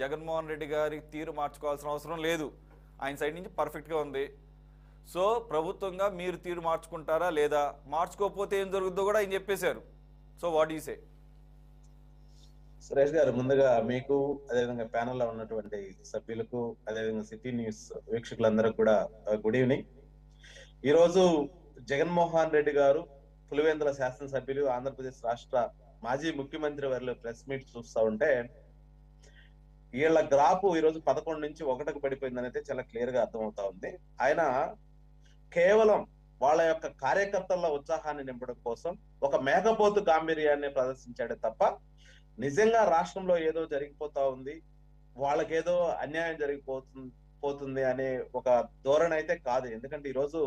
జగన్మోహన్ రెడ్డి గారి తీరు మార్చుకోవాల్సిన అవసరం లేదు. ఆయన సైడ్ నుంచి పర్ఫెక్ట్గా ఉంది. సో ప్రభుత్వంగా మీరు తీరు మార్చుకుంటారా లేదా? మార్చుకోకపోతే ఏం జరుగుద్దో కూడా ఆయన చెప్పేశారు. So what you say? Suresh గారు ముందుగా మీకు అదేవిధంగా ప్యానెల్లో ఉన్నటువంటి సభ్యులకు అదేవిధంగా సిటీ న్యూస్ వీక్షకులందరూ కూడా గుడ్ ఈవినింగ్. ఈ రోజు జగన్మోహన్ రెడ్డి గారు పులివెందుల శాసనసభ్యులు ఆంధ్రప్రదేశ్ రాష్ట్ర మాజీ ముఖ్యమంత్రి వారిలో ప్రెస్ మీట్ చూస్తా ఉంటే వీళ్ళ గ్రాఫ్ ఈ రోజు పదకొండు నుంచి ఒకటికి పడిపోయిందని అయితే చాలా క్లియర్గా అర్థమవుతా ఉంది. ఆయన కేవలం వాళ్ళ యొక్క కార్యకర్తల ఉత్సాహాన్ని నింపడం కోసం ఒక మేఘపోతు గాంభీర్యాన్ని ప్రదర్శించాడే తప్ప నిజంగా రాష్ట్రంలో ఏదో జరిగిపోతా ఉంది వాళ్ళకేదో అన్యాయం జరిగిపోతుంది పోతుంది అనే ఒక ధోరణి అయితే కాదు. ఎందుకంటే ఈరోజు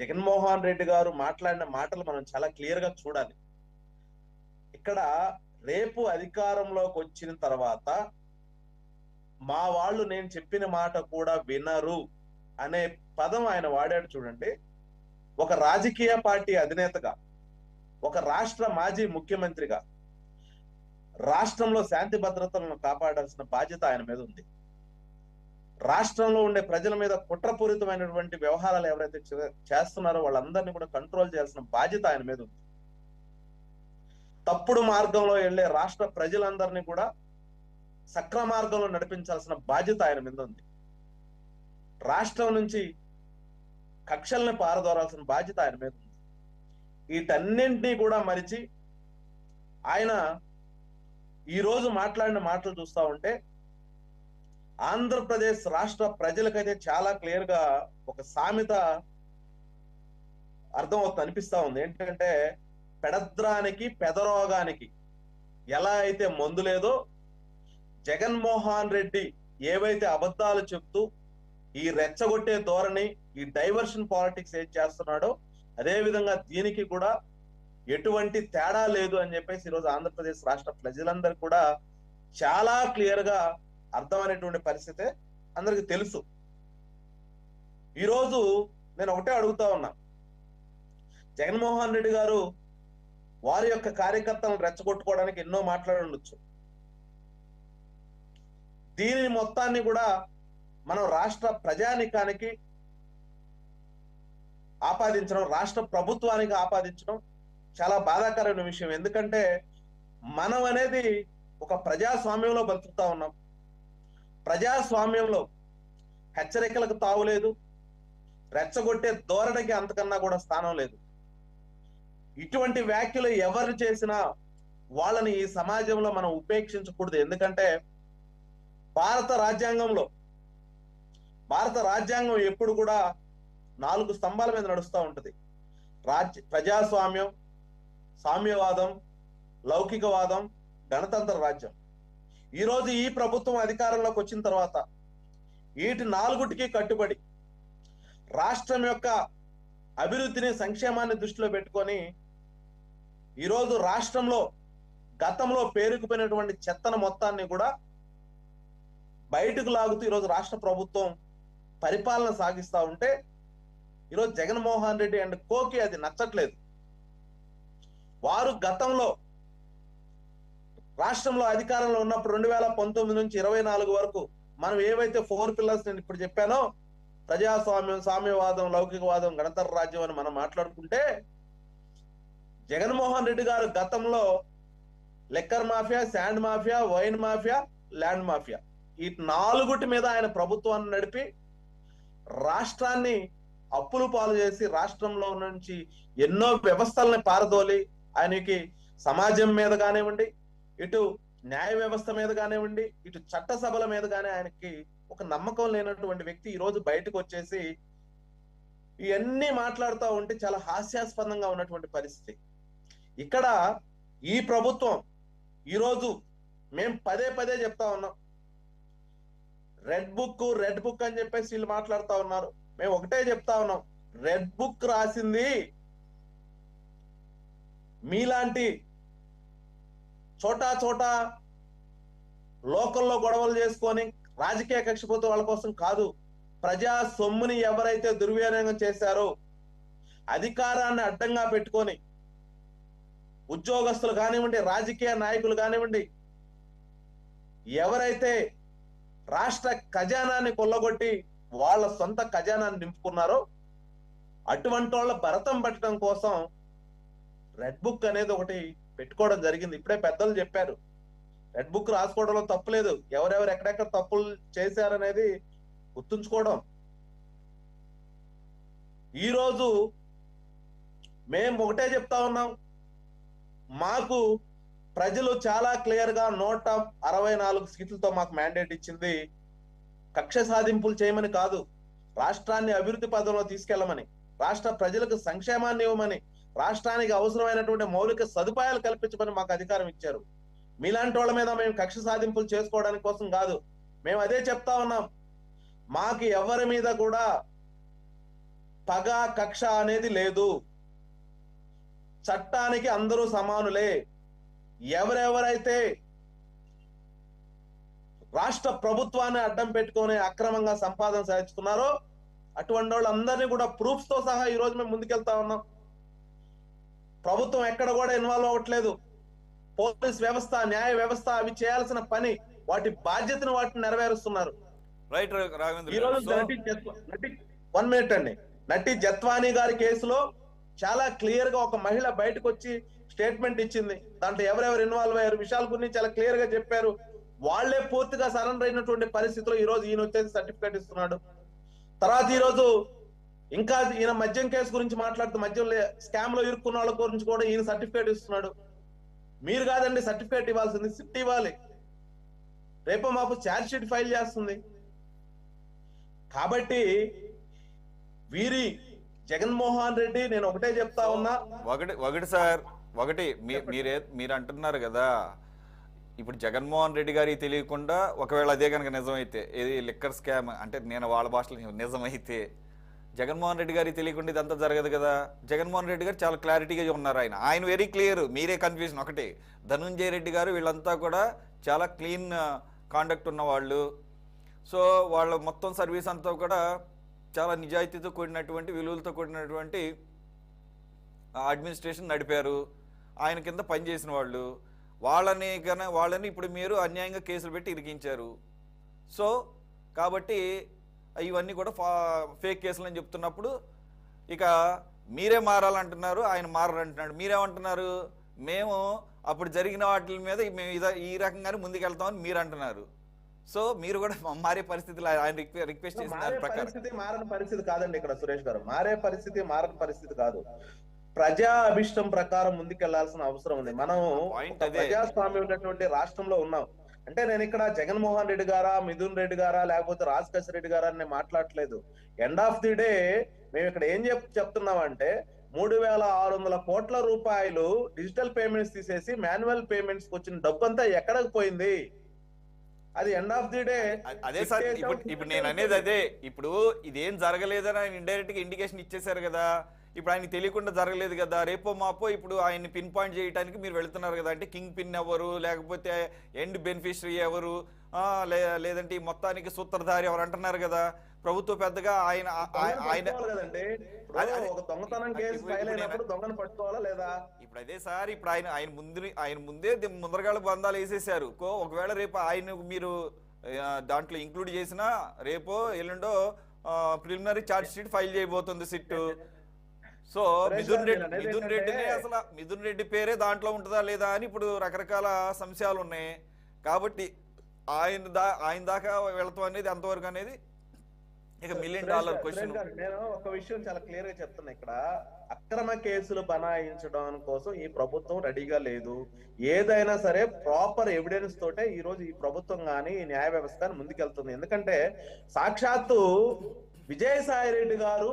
జగన్మోహన్ రెడ్డి గారు మాట్లాడిన మాటలు మనం చాలా క్లియర్గా చూడాలి. ఇక్కడ రేపు అధికారంలోకి వచ్చిన తర్వాత మా వాళ్ళు నేను చెప్పిన మాట కూడా వినరు అనే పదం ఆయన వాడాడు చూడండి. ఒక రాజకీయ పార్టీ అధినేతగా ఒక రాష్ట్ర మాజీ ముఖ్యమంత్రిగా రాష్ట్రంలో శాంతి భద్రతలను కాపాడాల్సిన బాధ్యత ఆయన మీద ఉంది. రాష్ట్రంలో ఉండే ప్రజల మీద కుట్రపూరితమైనటువంటి వ్యవహారాలు ఎవరైతే చేస్తున్నారో వాళ్ళందరినీ కూడా కంట్రోల్ చేయాల్సిన బాధ్యత ఆయన మీద ఉంది. తప్పుడు మార్గంలో వెళ్ళే రాష్ట్ర ప్రజలందరినీ కూడా సక్ర మార్గంలో నడిపించాల్సిన బాధ్యత ఆయన మీద ఉంది. రాష్ట్రం నుంచి కక్షల్ని పారదోరాల్సిన బాధ్యత ఆయన మీద ఉంది. వీటన్నింటినీ కూడా మరిచి ఆయన ఈ రోజు మాట్లాడిన మాటలు చూస్తా ఉంటే ఆంధ్రప్రదేశ్ రాష్ట్ర ప్రజలకైతే చాలా క్లియర్గా ఒక సామెత అర్థం అవుతుంది అనిపిస్తా ఉంది. ఏంటంటే పెడద్రానికి పెదరోగానికి ఎలా అయితే మందు లేదో జగన్మోహన్ రెడ్డి ఏవైతే అబద్ధాలు చెప్తూ ఈ రెచ్చగొట్టే ధోరణి ఈ డైవర్షన్ పాలిటిక్స్ ఏం చేస్తున్నాడో అదే విధంగా దీనికి కూడా ఎటువంటి తేడా లేదు అని చెప్పేసి ఈరోజు ఆంధ్రప్రదేశ్ రాష్ట్ర ప్రజలందరూ కూడా చాలా క్లియర్గా అర్థమైనటువంటి పరిస్థితి అందరికి తెలుసు. ఈరోజు నేను ఒకటే అడుగుతా ఉన్నా. జగన్మోహన్ రెడ్డి గారు వారి యొక్క కార్యకర్తలను రెచ్చగొట్టుకోవడానికి ఎన్నో మాట్లాడి ఉండొచ్చు. దీని మొత్తాన్ని కూడా మనం రాష్ట్ర ప్రజానికానికి ఆపాదించడం రాష్ట్ర ప్రభుత్వానికి ఆపాదించడం చాలా బాధాకరమైన విషయం. ఎందుకంటే మనం అనేది ఒక ప్రజాస్వామ్యంలో బతుకుతా ఉన్నాం. ప్రజాస్వామ్యంలో హెచ్చరికలకు తావులేదు రెచ్చగొట్టే ధోరణికి అంతకన్నా కూడా స్థానం లేదు. ఇటువంటి వ్యాఖ్యలు ఎవరు చేసినా వాళ్ళని ఈ సమాజంలో మనం ఉపేక్షించకూడదు. ఎందుకంటే భారత రాజ్యాంగంలో భారత రాజ్యాంగం ఎప్పుడు కూడా నాలుగు స్తంభాల మీద నడుస్తూ ఉంటుంది. రాజ్య ప్రజాస్వామ్యం సామ్యవాదం లౌకికవాదం గణతంత్ర రాజ్యం. ఈరోజు ఈ ప్రభుత్వం అధికారంలోకి వచ్చిన తర్వాత వీటి నాలుగుటికి కట్టుబడి రాష్ట్రం యొక్క అభివృద్ధిని సంక్షేమాన్ని దృష్టిలో పెట్టుకొని ఈరోజు రాష్ట్రంలో గతంలో పేరుకుపోయినటువంటి చెత్తన మొత్తాన్ని కూడా బయటకు లాగుతూ ఈరోజు రాష్ట్ర ప్రభుత్వం పరిపాలన సాగిస్తూ ఉంటే ఈరోజు జగన్మోహన్ రెడ్డి అండ్ కోకి అది నచ్చట్లేదు. వారు గతంలో రాష్ట్రంలో అధికారంలో ఉన్నప్పుడు రెండు వేల పంతొమ్మిది నుంచి ఇరవై నాలుగు వరకు మనం ఏవైతే ఫోర్ పిల్లర్స్ నేను ఇప్పుడు చెప్పానో ప్రజాస్వామ్యం సామ్యవాదం లౌకికవాదం గణతంత్ర రాజ్యం అని మనం మాట్లాడుకుంటే జగన్మోహన్ రెడ్డి గారు గతంలో liquor mafia sand mafia wine mafia land mafia. ఈ నాలుగుటి మీద ఆయన ప్రభుత్వాన్ని నడిపి రాష్ట్రాన్ని అప్పులు పాలు చేసి రాష్ట్రంలో నుంచి ఎన్నో వ్యవస్థల్ని పారదోలి ఆయనకి సమాజం మీద కానివ్వండి ఇటు న్యాయ వ్యవస్థ మీద కానివ్వండి ఇటు చట్టసభల మీద కానీ ఆయనకి ఒక నమ్మకం లేనటువంటి వ్యక్తి ఈ రోజు బయటకు వచ్చేసి ఇవన్నీ మాట్లాడుతూ ఉంటే చాలా హాస్యాస్పదంగా ఉన్నటువంటి పరిస్థితి. ఇక్కడ ఈ ప్రభుత్వం ఈరోజు మేము పదే పదే చెప్తా ఉన్నాం. రెడ్ బుక్ రెడ్ బుక్ అని చెప్పేసి వీళ్ళు మాట్లాడుతా ఉన్నారు. మేము ఒకటే చెప్తా ఉన్నాం. రెడ్ బుక్ రాసింది మీలాంటి చోటా చోటా లోకల్లో గొడవలు చేసుకొని రాజకీయ కక్షపోతే వాళ్ళ కోసం కాదు ప్రజా సొమ్ముని ఎవరైతే దుర్వినియోగం చేశారో అధికారాన్ని అడ్డంగా పెట్టుకొని ఉద్యోగస్తులు కానివ్వండి రాజకీయ నాయకులు కానివ్వండి ఎవరైతే రాష్ట్ర ఖజానాన్ని కొల్లగొట్టి వాళ్ళ సొంత ఖజానాన్ని నింపుకున్నారో అటువంటి వాళ్ళ భరతం పట్టడం కోసం రెడ్ బుక్ అనేది ఒకటి పెట్టుకోవడం జరిగింది. ఇప్పుడే పెద్దలు చెప్పారు. రెడ్ బుక్ రాసుకోవడంలో తప్పు లేదు. ఎవరెవరు ఎక్కడెక్కడ తప్పులు చేశారనేది గుర్తుంచుకోవడం. ఈరోజు మేము ఒకటే చెప్తా ఉన్నాం. మాకు ప్రజలు చాలా క్లియర్గా నూట అరవై నాలుగు సీట్లతో మాకు మ్యాండేట్ ఇచ్చింది. కక్ష సాధింపులు చేయమని కాదు రాష్ట్రాన్ని అభివృద్ధి పదంలో తీసుకెళ్ళమని రాష్ట్ర ప్రజలకు సంక్షేమాన్ని ఇవ్వమని రాష్ట్రానికి అవసరమైనటువంటి మౌలిక సదుపాయాలు కల్పించమని మాకు అధికారం ఇచ్చారు. మీలాంటి వాళ్ళ మీద మేము కక్ష సాధింపులు చేసుకోవడానికి కోసం కాదు మేము అదే చెప్తా ఉన్నాం. మాకు ఎవరి మీద కూడా పగ కక్ష అనేది లేదు. చట్టానికి అందరూ సమానులే. ఎవరెవరైతే రాష్ట్ర ప్రభుత్వాన్ని అడ్డం పెట్టుకొని అక్రమంగా సంపాదన సాధించుకున్నారో అటువంటి వాళ్ళందరినీ కూడా ప్రూఫ్స్తో సహా ఈ రోజు మేము ముందుకెళ్తా ఉన్నాం. ప్రభుత్వం ఎక్కడ కూడా ఇన్వాల్వ్ అవ్వట్లేదు. పోలీస్ వ్యవస్థ న్యాయ వ్యవస్థ అవి చేయాల్సిన పని వాటి బాధ్యతను వాటిని నెరవేరుస్తున్నారు. రైట్ ఈ. రోజు నటి వన్ మినిట్ అండి. నటి జత్వానీ గారి కేసులో చాలా క్లియర్గా ఒక మహిళ బయటకు వచ్చి స్టేట్మెంట్ ఇచ్చింది. దాంట్లో ఎవరెవరు ఇన్వాల్వ్ అయ్యారు? విషయాల గురించి చాలా క్లియర్గా చెప్పారు. వాళ్ళే పూర్తిగా సరెండర్ అయినటువంటి పరిస్థితిలో ఈ రోజు ఈయన వచ్చేసి సర్టిఫికేట్ ఇస్తున్నాడు. తర్వాత ఈ రోజు ఇంకా ఈయన మద్యం కేసు గురించి మాట్లాడుతూ మద్యం స్కామ్లో ఇరుక్కున్న వాళ్ళ గురించి కూడా ఈయన సర్టిఫికేట్ ఇస్తున్నాడు. మీరు కాదండి సర్టిఫికేట్ ఇవ్వాల్సింది. సిట్ ఇవ్వాలి. రేపు మాకు ఛార్జ్ షీట్ ఫైల్ చేస్తుంది. కాబట్టి వీరి జగన్మోహన్ రెడ్డి నేను ఒకటే చెప్తా ఉన్నా. ఒకటి ఒకటి సార్. ఒకటి మీ- మీరే మీరు అంటున్నారు కదా. ఇప్పుడు జగన్మోహన్ రెడ్డి గారికి తెలియకుండా ఒకవేళ అదే కనుక నిజమైతే ఏది లిక్కర్ స్కామ్ అంటే నేను వాళ్ళ భాషలో నిజమైతే జగన్మోహన్ రెడ్డి గారికి తెలియకుండా ఇదంతా జరగదు కదా. జగన్మోహన్ రెడ్డి గారు చాలా క్లారిటీగా ఉన్నారు ఆయన. ఆయన వెరీ క్లియర్ మీరే కన్ఫ్యూజన్ ఒకటి. ధనుంజయ రెడ్డి గారు వీళ్ళంతా కూడా చాలా క్లీన్ కాండక్ట్ ఉన్న వాళ్ళు. సో వాళ్ళ మొత్తం సర్వీస్ అంతా కూడా చాలా నిజాయితీతో కూడినటువంటి విలువలతో కూడినటువంటి అడ్మినిస్ట్రేషన్ నడిపారు. ఆయన కింద పనిచేసిన వాళ్ళు వాళ్ళని కన వాళ్ళని ఇప్పుడు మీరు అన్యాయంగా కేసులు పెట్టి ఇరికించారు. సో కాబట్టి ఇవన్నీ కూడా ఫా ఫేక్ కేసులు అని చెప్తున్నప్పుడు ఇక మీరే మారాలంటున్నారు ఆయన మారాలంటున్నాడు మీరేమంటున్నారు? మేము అప్పుడు జరిగిన వాటి మీద మేము ఇద ఈ రకంగానే ముందుకెళ్తామని మీరు అంటున్నారు సో మీరు కూడా మారే పరిస్థితులు ఆయన రిక్వె- రిక్వెస్ట్ చేసిన పరిస్థితి మారని పరిస్థితి కాదండి ఇక్కడ సురేష్ గారు. మారే పరిస్థితి మారని పరిస్థితి కాదు. ప్రజా అభిష్టం ప్రకారం ముందుకెళ్ళాల్సిన అవసరం ఉంది. మనం. ప్రజాస్వామ్యం ఉన్నటువంటి రాష్ట్రంలో ఉన్నాం. అంటే నేను ఇక్కడ జగన్మోహన్ రెడ్డి గారా మిథున్ రెడ్డి గారా లేకపోతే రాజకేశ్ రెడ్డి గారా అని నేను మాట్లాడట్లేదు. ఎండ్ ఆఫ్ ది డే మేము ఇక్కడ ఏం చెప్ చెప్తున్నామంటే మూడు వేల ఆరు వందల కోట్ల రూపాయలు డిజిటల్ పేమెంట్స్ తీసేసి మాన్యువల్ పేమెంట్స్ వచ్చిన డబ్బు అంతా ఎక్కడికి పోయింది? అది ఎండ్ ఆఫ్ ది డే అదే సార్ ఇప్పుడు నేను అనేది అదే. ఇప్పుడు ఇదేం జరగలేదని ఆయన ఇండైరెక్ట్గా ఇండికేషన్ ఇచ్చేశారు కదా. ఇప్పుడు ఆయన తెలియకుండా జరగలేదు కదా రేపో మాపో ఇప్పుడు ఆయన్ని పిన్ పాయింట్ చేయడానికి మీరు వెళ్తున్నారు కదా అంటే కింగ్ పిన్ ఎవరు లేకపోతే ఎండ్ బెనిఫిషరీ ఎవరు లేదంటే ఈ మొత్తానికి సూత్రధారి ఎవరు అంటున్నారు కదా ప్రభుత్వ పెద్దగా ఆయన ఆయన ఇప్పుడు అదే- సార్ ఇప్పుడు ఆయన ఆయన ముందు ఆయన ముందే ముందరగాళ్ళ బంధాలు వేసేసారు. ఒకవేళ రేపు ఆయన మీరు దాంట్లో ఇంక్లూడ్ చేసినా రేపో ఎల్లుండో ప్రిలిమినరీ ఛార్జ్ షీట్ ఫైల్ చేయబోతుంది సిట్ సో మిథున్ రెడ్డి మిథున్ రెడ్డినే అసలు మిథున్ రెడ్డి పేరే దాంట్లో ఉంటుందా లేదా అని ఇప్పుడు రకరకాల సంశయాలు ఉన్నాయి. కాబట్టి ఆయన దా ఆయన దాకా వెళతాం అనేది ఎంతవరకు అనేది ఇక మిలియన్ డాలర్ క్వశ్చన్ నేను ఒక విషయం చాలా క్లియర్గా చెప్తున్నా ఇక్కడ. అక్రమ కేసులు బనాయించడం కోసం ఈ ప్రభుత్వం రెడీగా లేదు. ఏదైనా సరే ప్రాపర్ ఎవిడెన్స్ తోటే ఈ రోజు ఈ ప్రభుత్వం గాని ఈ న్యాయ వ్యవస్థ ముందుకెళ్తుంది. ఎందుకంటే సాక్షాత్తు విజయసాయి రెడ్డి గారు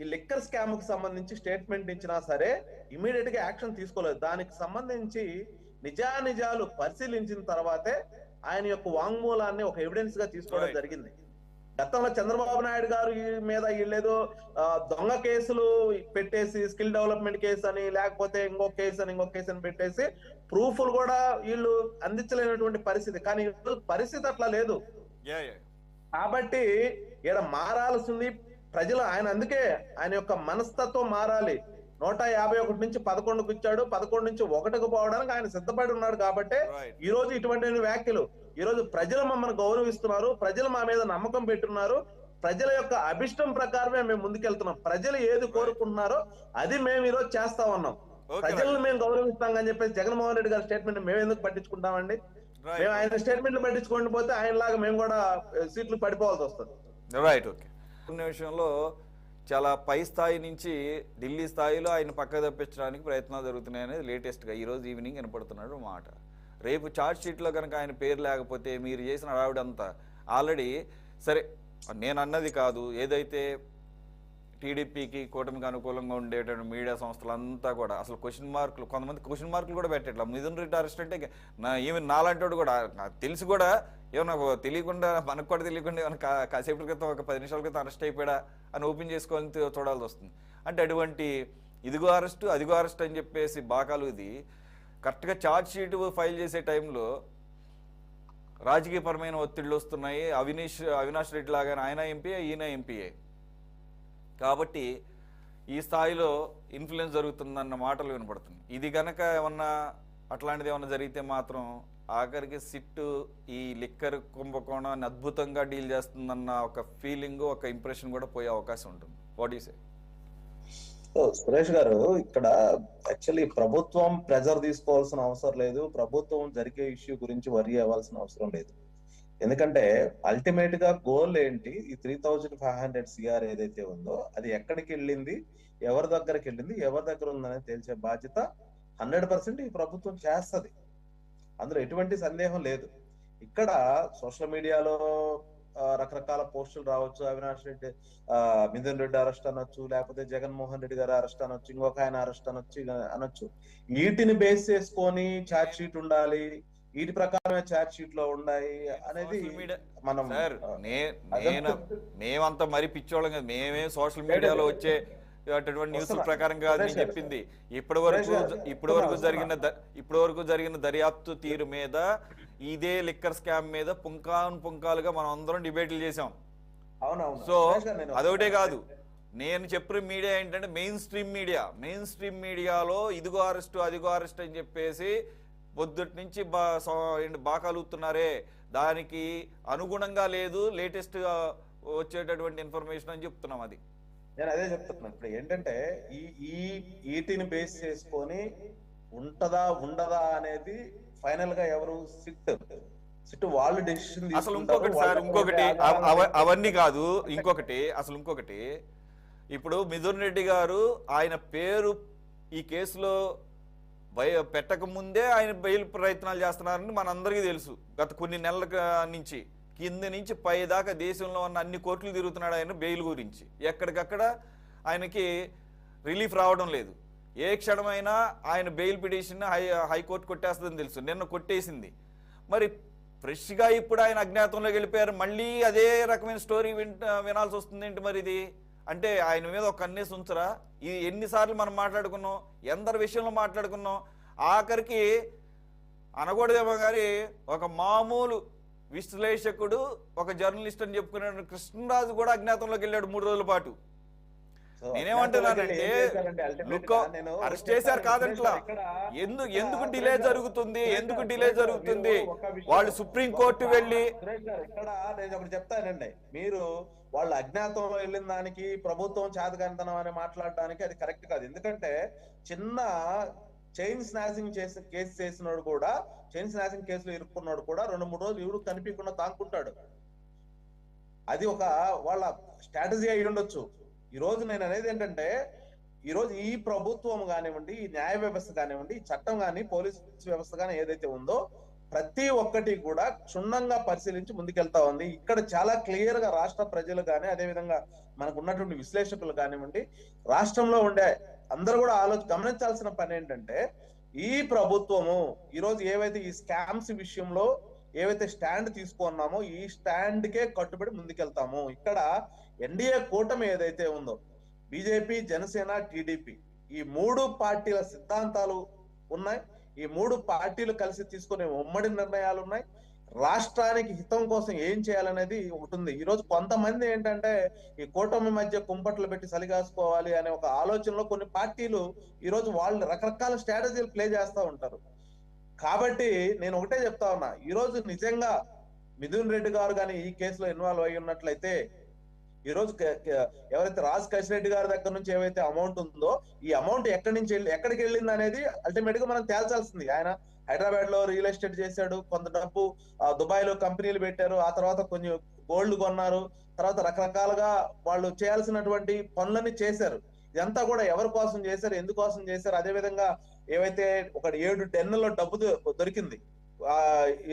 ఈ లిక్కర్ స్కామ్కు సంబంధించి స్టేట్మెంట్ ఇచ్చినా సరే ఇమీడియట్గా యాక్షన్ తీసుకోలేదు. దానికి సంబంధించి నిజానిజాలు పరిశీలించిన తర్వాతే ఆయన యొక్క వాంగ్మూలాన్ని ఒక ఎవిడెన్స్గా తీసుకోవడం. జరిగింది. గతంలో చంద్రబాబు నాయుడు గారు ఈ మీద వీళ్ళేదో దొంగ కేసులు పెట్టేసి స్కిల్ డెవలప్మెంట్ కేసు అని లేకపోతే ఇంకో కేసు అని ఇంకో కేసు అని పెట్టేసి ప్రూఫ్లు కూడా వీళ్ళు అందించలేనటువంటి పరిస్థితి. కానీ పరిస్థితి అట్లా లేదు. కాబట్టి ఈడ మారాల్సింది ప్రజలు ఆయన అందుకే ఆయన యొక్క మనస్తత్వం మారాలి. నూట యాభై ఒకటి నుంచి పదకొండుకు ఇచ్చాడు. పదకొండు నుంచి ఒకటికి పోవడానికి ఆయన సిద్ధపడి ఉన్నాడు కాబట్టి ఈ రోజు ఇటువంటి వ్యాఖ్యలు. ఈ రోజు ప్రజలు మమ్మల్ని గౌరవిస్తున్నారు. ప్రజలు మా మీద నమ్మకం పెట్టున్నారు. ప్రజల యొక్క అభిష్టం ప్రకారమే మేము ముందుకెళ్తున్నాం. ప్రజలు ఏది కోరుకుంటున్నారో అది మేము ఈ రోజు చేస్తా ఉన్నాం. ప్రజలను మేము గౌరవిస్తాం అని చెప్పేసి జగన్మోహన్ రెడ్డి గారి స్టేట్మెంట్ మేము ఎందుకు పట్టించుకుంటామండి? మేము ఆయన స్టేట్మెంట్లు పట్టించుకోండి పోతే ఆయన లాగా మేము కూడా సీట్లు పడిపోవాల్సి వస్తుంది. రైట్ ఓకే కొన్ని విషయంలో చాలా పై స్థాయి నుంచి ఢిల్లీ స్థాయిలో ఆయన పక్క తప్పించడానికి ప్రయత్నాలు జరుగుతున్నాయి అనేది లేటెస్ట్గా ఈరోజు ఈవినింగ్ వినపడుతున్నాడు మాట. రేపు చార్జ్ షీట్లో కనుక ఆయన పేరు లేకపోతే మీరు చేసిన హడావిడంతా ఆల్రెడీ సరే నేను అన్నది కాదు. ఏదైతే టీడీపీకి కూటమికి అనుకూలంగా ఉండేటువంటి మీడియా సంస్థలంతా కూడా అసలు క్వశ్చన్ మార్కులు కొంతమంది క్వశ్చన్ మార్కులు కూడా పెట్టట్లా. మిథున్ రెడ్డి అరెస్ట్ అంటే నా ఈవెన్ నాలాంటి కూడా నాకు తెలిసి కూడా ఏమన్నా తెలియకుండా మనకు కూడా తెలియకుండా ఏమైనా కాసేపటి క్రితం ఒక పది నిమిషాల క్రితం అరెస్ట్ అయిపోయాడా అని ఓపెన్ చేసుకోవాలని చూడాల్సి వస్తుంది. అంటే అటువంటి ఇదిగో అరెస్ట్ అదిగో అరెస్ట్ అని చెప్పేసి బాకాలు ఇది కరెక్ట్గా ఛార్జ్ షీట్ ఫైల్ చేసే టైంలో రాజకీయపరమైన ఒత్తిళ్ళు వస్తున్నాయి. అవినీష్ అవినాష్ రెడ్డి లాగానే ఆయన ఎంపీఏ ఈయన ఎంపీఏ కాబట్టి ఈ స్థాయిలో ఇన్ఫ్లుయెన్స్ జరుగుతుందన్న మాటలు వినపడుతుంది ఇది కనుక ఏమన్నా అట్లాంటిది ఏమన్నా జరిగితే మాత్రం ఆఖరికి సిట్టు ఈ లిక్కర్ కుంభకోణాన్ని అద్భుతంగా డీల్ చేస్తుందన్న ఒక ఫీలింగ్ ఒక ఇంప్రెషన్ కూడా పోయే అవకాశం ఉంటుంది. వాట్ ఈసే సో సురేష్ గారు ఇక్కడ యాక్చువల్లీ ప్రభుత్వం ప్రెజర్ తీసుకోవాల్సిన అవసరం లేదు. ప్రభుత్వం జరిగే ఇష్యూ గురించి వరి అవ్వాల్సిన అవసరం లేదు. ఎందుకంటే అల్టిమేట్గా గోల్ ఏంటి? ఈ three thousand five hundred CR ఏదైతే ఉందో అది ఎక్కడికి వెళ్ళింది? ఎవరి దగ్గరికి వెళ్ళింది? ఎవరి దగ్గర ఉందనేది తేల్చే బాధ్యత హండ్రెడ్ పర్సెంట్ ఈ ప్రభుత్వం చేస్తుంది. అందులో ఎటువంటి సందేహం లేదు. ఇక్కడ సోషల్ మీడియాలో రకరకాల పోస్టులు రావచ్చు. అవినాష్ రెడ్డి ఆ, మిథున్ రెడ్డి అరెస్ట్ అనొచ్చు లేకపోతే జగన్మోహన్ రెడ్డి గారు అరెస్ట్ అనొచ్చు ఇంకొక ఆయన అరెస్ట్ అనొచ్చు అనొచ్చు. వీటిని బేస్ చేసుకొని ఛార్జ్ షీట్ ఉండాలి. వీటి ప్రకారమే ఛార్జ్ షీట్లో ఉండాలి అనేది మనం సార్ నేను మేమంతా మరి పిచ్చోళ్ళం కదా. మేమే సోషల్ మీడియాలో వచ్చే అటువంటి న్యూస్. ప్రకారం కాదు నేను. చెప్పింది. ఇప్పటి వరకు ఇప్పటి వరకు జరిగిన ఇప్పటి వరకు జరిగిన దర్యాప్తు తీరు మీద ఇదే లిక్కర్ స్కామ్ మీద పుంకాను పుంకాలుగా మనం అందరం డిబేట్లు చేసాం సో అదొకటే కాదు. నేను చెప్పిన మీడియా ఏంటంటే main stream media main stream మీడియాలో ఇదిగో అరెస్ట్ అదిగో అరెస్ట్ అని చెప్పేసి పొద్దుటి నుంచి బా బాకాలుతున్నారే దానికి అనుగుణంగా లేదు లేటెస్ట్ వచ్చేటటువంటి ఇన్ఫర్మేషన్ అని చెప్తున్నాం అది. నేను అదే చెప్తున్నాను. ఇప్పుడు ఏంటంటే ఈ ఈ ఈటిని బేస్ చేసుకొని ఉంటదా ఉండదా అనేది ఫైనల్గా ఎవరు సిట్ సిట్ వాళ్ళు డెసిషన్ అసలు ఇంకొకటి సార్ ఇంకొకటి అవ- అవ- అవన్నీ కాదు ఇంకొకటి అసలు ఇంకొకటి. ఇప్పుడు మిథున్ రెడ్డి గారు ఆయన పేరు ఈ కేసులో భయ పెట్టక ముందే ఆయన బెయిల్ ప్రయత్నాలు చేస్తున్నారని మనందరికీ తెలుసు. గత కొన్ని నెలల నుంచి కింద నుంచి పై దాకా దేశంలో ఉన్న అన్ని కోర్టులు తిరుగుతున్నాడు ఆయన బెయిల్ గురించి. ఎక్కడికక్కడ ఆయనకి రిలీఫ్ రావడం లేదు. ఏ క్షణమైనా ఆయన bail petition high high court కొట్టేస్తుందని తెలుసు. నిన్న కొట్టేసింది. మరి ఫ్రెష్గా ఇప్పుడు ఆయన అజ్ఞాతంలోకి వెళ్ళిపోయారు. మళ్ళీ అదే రకమైన స్టోరీ వినాల్సి వస్తుంది ఏంటి మరి ఇది? అంటే ఆయన మీద ఒక కన్నేసి ఉంచరా. ఇది ఎన్నిసార్లు మనం మాట్లాడుకున్నాం ఎందరి విషయంలో మాట్లాడుకున్నాం. ఆఖరికి అనకూడదేమో కానీ ఒక మామూలు విశ్లేషకుడు ఒక జర్నలిస్ట్ అని చెప్పుకున్నాడు కృష్ణరాజు కూడా అజ్ఞాతంలోకి వెళ్ళాడు మూడు రోజుల పాటు. నేనేమంటున్నానంటే లుక్ అరెస్ట్ చేశారు కాదంట్లా. ఎందుకు ఎందుకు డిలే జరుగుతుంది? ఎందుకు డిలే జరుగుతుంది? వాళ్ళు సుప్రీం కోర్టు వెళ్ళి ఇక్కడ నేను ఒకటి చెప్తానండి మీరు వాళ్ళు అజ్ఞాతంలో వెళ్ళిన దానికి ప్రభుత్వం చేతకంతనం అని మాట్లాడడానికి అది కరెక్ట్ కాదు. ఎందుకంటే చిన్న చైన్ స్నాచింగ్ చేసిన కేసు చేసినోడు కూడా చైన్ స్నాచింగ్ కేసులో ఇరుక్కున్నాడు కూడా రెండు మూడు రోజులు ఎవరు కనిపించకుండా తానుకుంటాడు అది ఒక వాళ్ళ స్ట్రాటజీ అయి ఉండొచ్చు. ఈ రోజు నేను అనేది ఏంటంటే ఈ రోజు ఈ ప్రభుత్వం కానివ్వండి ఈ న్యాయ వ్యవస్థ కానివ్వండి ఈ చట్టం కానీ పోలీస్ వ్యవస్థ కానీ ఏదైతే ఉందో ప్రతి ఒక్కటి కూడా క్షుణ్ణంగా పరిశీలించి ముందుకెళ్తా ఉంది. ఇక్కడ చాలా క్లియర్గా రాష్ట్ర ప్రజలు కానీ అదే విధంగా మనకు ఉన్నటువంటి విశ్లేషకులు కానివ్వండి రాష్ట్రంలో ఉండే అందరూ కూడా ఆలోచన గమనించాల్సిన పని ఏంటంటే ఈ ప్రభుత్వము ఈ రోజు ఏవైతే ఈ స్కామ్స్ విషయంలో ఏవైతే స్టాండ్ తీసుకున్నామో ఈ స్టాండ్ కే కట్టుబడి ముందుకెళ్తాము. ఇక్కడ ఎన్డీఏ కూటమి ఏదైతే ఉందో బీజేపీ జనసేన టీడీపీ ఈ మూడు పార్టీల సిద్ధాంతాలు ఉన్నాయి. ఈ మూడు పార్టీలు కలిసి తీసుకునే ఉమ్మడి నిర్ణయాలు ఉన్నాయి. రాష్ట్రానికి హితం కోసం ఏం చేయాలనేది ఉంటుంది ఈరోజు కొంతమంది ఏంటంటే ఈ కూటమి మధ్య కుంపట్లు పెట్టి సలిగాసుకోవాలి అనే ఒక ఆలోచనలో కొన్ని పార్టీలు ఈరోజు వాళ్ళు రకరకాల స్ట్రాటజీలు ప్లే చేస్తూ ఉంటారు. కాబట్టి నేను ఒకటే చెప్తా ఉన్నా ఈరోజు నిజంగా మిథున్ రెడ్డి గారు కానీ ఈ కేసులో ఇన్వాల్వ్ అయి ఉన్నట్లయితే ఈ రోజు ఎవరైతే రాజ్ రెడ్డి గారి దగ్గర నుంచి ఏవైతే అమౌంట్ ఉందో ఈ అమౌంట్ ఎక్కడి నుంచి వెళ్ళి ఎక్కడికి వెళ్ళింది అనేది అల్టిమేట్గా మనం తేల్చాల్సింది. ఆయన హైదరాబాద్లో రియల్ ఎస్టేట్ చేశాడు కొంత డబ్బు దుబాయ్లో కంపెనీలు పెట్టారు ఆ తర్వాత కొన్ని గోల్డ్ కొన్నారు తర్వాత రకరకాలుగా వాళ్ళు చేయాల్సినటువంటి పనులన్నీ చేశారు. ఇదంతా కూడా ఎవరి కోసం చేశారు ఎందుకోసం చేశారు అదే విధంగా ఏవైతే ఒక ఏడు టెన్నుల్లో డబ్బు దొరికింది ఆ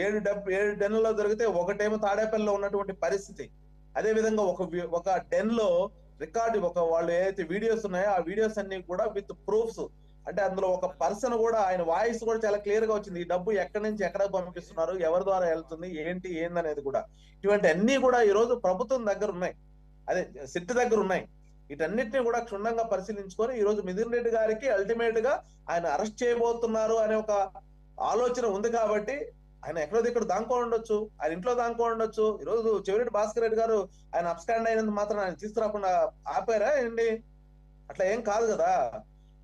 ఏడు డబ్బు ఏడు టెన్నుల్లో దొరికితే ఒకటేమో తాడేపల్లిలో ఉన్నటువంటి పరిస్థితి. అదే విధంగా ఒక ఒక టెన్లో రికార్డు ఒక వాళ్ళు ఏదైతే వీడియోస్ ఉన్నాయో ఆ వీడియోస్ అన్ని కూడా విత్ ప్రూఫ్స్. అంటే అందులో ఒక పర్సన్ కూడా ఆయన వాయిస్ కూడా చాలా క్లియర్గా వచ్చింది. ఈ డబ్బు ఎక్కడి నుంచి ఎక్కడ పంపిస్తున్నారు? ఎవరి ద్వారా వెళ్తుంది? ఏంటి? ఏందనేది కూడా. ఇటువంటి అన్ని కూడా ఈ రోజు ప్రభుత్వం దగ్గర ఉన్నాయి. అదే సిట్ దగ్గర ఉన్నాయి. వీటన్నిటిని కూడా క్షుణ్ణంగా పరిశీలించుకొని ఈ రోజు మిథున్ రెడ్డి గారికి అల్టిమేట్గా ఆయన అరెస్ట్ చేయబోతున్నారు అనే ఒక ఆలోచన ఉంది కాబట్టి ఆయన ఎక్కడో ఇక్కడ దాంకో ఉండొచ్చు ఆయన ఇంట్లో దాంకో ఉండొచ్చు. ఈ రోజు చెవిరెడ్డి భాస్కర్ రెడ్డి గారు ఆయన అప్స్టాండ్ అయినందు మాత్రం ఆయన తీసుకురాకుండా ఆపారా ఏంటి? అట్లా ఏం కాదు కదా.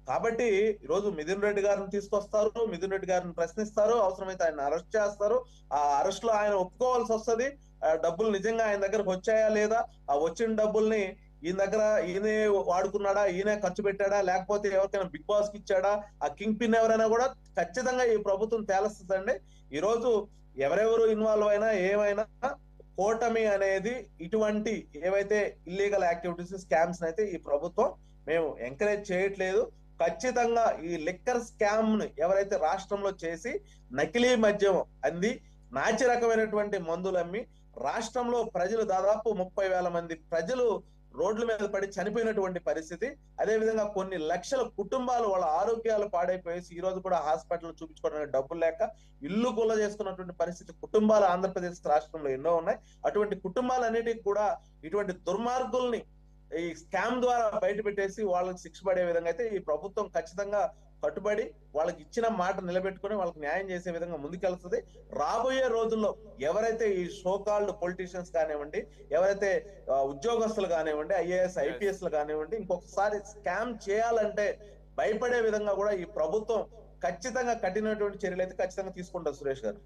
కాబట్టి ఈ రోజు మిథున్ రెడ్డి గారిని తీసుకొస్తారు మిథున్ రెడ్డి గారిని ప్రశ్నిస్తారు అవసరమైతే ఆయన అరెస్ట్ చేస్తారు. ఆ అరెస్ట్లో ఆయన ఒప్పుకోవాల్సి వస్తది. ఆ డబ్బులు నిజంగా ఆయన దగ్గరకు వచ్చాయా లేదా? ఆ వచ్చిన డబ్బుల్ని ఈయన దగ్గర ఈయనే వాడుకున్నాడా? ఈయనే ఖర్చు పెట్టాడా? లేకపోతే ఎవరికైనా బిగ్ బాస్కి ఇచ్చాడా? ఆ కింగ్ పిన్ ఎవరైనా కూడా ఖచ్చితంగా ఈ ప్రభుత్వం తేలస్తుందండి. ఈ రోజు ఎవరెవరు ఇన్వాల్వ్ అయినా ఏమైనా కూటమి అనేది ఇటువంటి ఏవైతే ఇల్లీగల్ యాక్టివిటీస్ స్కామ్స్ అయితే ఈ ప్రభుత్వం మేము ఎంకరేజ్ చేయట్లేదు. ఖచ్చితంగా ఈ లిక్కర్ స్కామ్ను ఎవరైతే రాష్ట్రంలో చేసి నకిలీ మద్యం అంది నాచి రకమైనటువంటి మందులు అమ్మి రాష్ట్రంలో ప్రజలు దాదాపు ముప్పై వేల మంది ప్రజలు రోడ్ల మీద పడి చనిపోయినటువంటి పరిస్థితి. అదే విధంగా కొన్ని లక్షల కుటుంబాలు వాళ్ళ ఆరోగ్యాలు పాడైపోయేసి ఈ రోజు కూడా హాస్పిటల్ చూపించుకోవడానికి డబ్బులు లేక ఇల్లు గుల్ల చేసుకున్నటువంటి పరిస్థితి కుటుంబాలు ఆంధ్రప్రదేశ్ రాష్ట్రంలో ఎన్నో ఉన్నాయి. అటువంటి కుటుంబాలన్నిటికీ కూడా ఇటువంటి దుర్మార్గుల్ని ఈ స్కామ్ ద్వారా బయట పెట్టేసి వాళ్ళకి శిక్ష పడే విధంగా అయితే ఈ ప్రభుత్వం ఖచ్చితంగా కట్టుబడి వాళ్ళకి ఇచ్చిన మాట నిలబెట్టుకొని వాళ్ళకి న్యాయం చేసే విధంగా ముందుకెళ్తుంది. రాబోయే రోజుల్లో ఎవరైతే ఈ షోకాల్డ్ పొలిటీషియన్స్ కానివ్వండి ఎవరైతే ఉద్యోగస్తులు కానివ్వండి ఐఏఎస్ ఐపీఎస్లు కానివ్వండి ఇంకొకసారి స్కామ్ చేయాలంటే భయపడే విధంగా కూడా ఈ ప్రభుత్వం ఖచ్చితంగా కఠినటువంటి చర్యలు అయితే ఖచ్చితంగా తీసుకుంటారు సురేష్ గారు.